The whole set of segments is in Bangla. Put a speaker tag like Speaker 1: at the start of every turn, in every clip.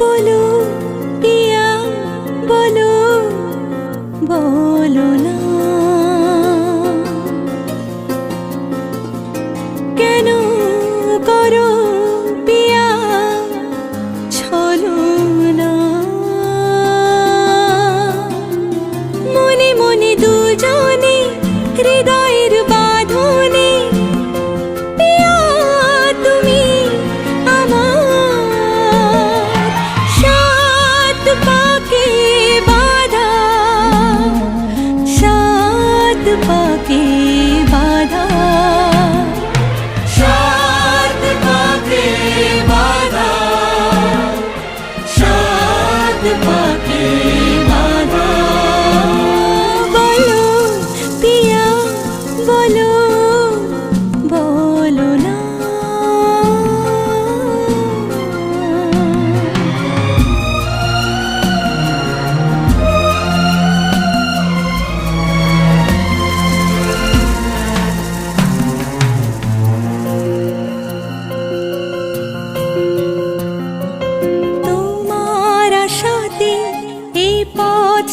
Speaker 1: বলো পিয়া বলো বলো না। কেন করো পিয়া ছলো না। মনে মনে দুজনে হৃদয়ের পাকে বাধা। বলো পিয়া বলো।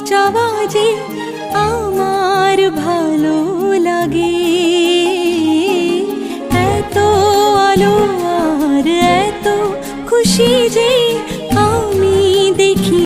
Speaker 1: চাওয়া যে আমার ভালো লাগে। এত আলো আর এত খুশি যে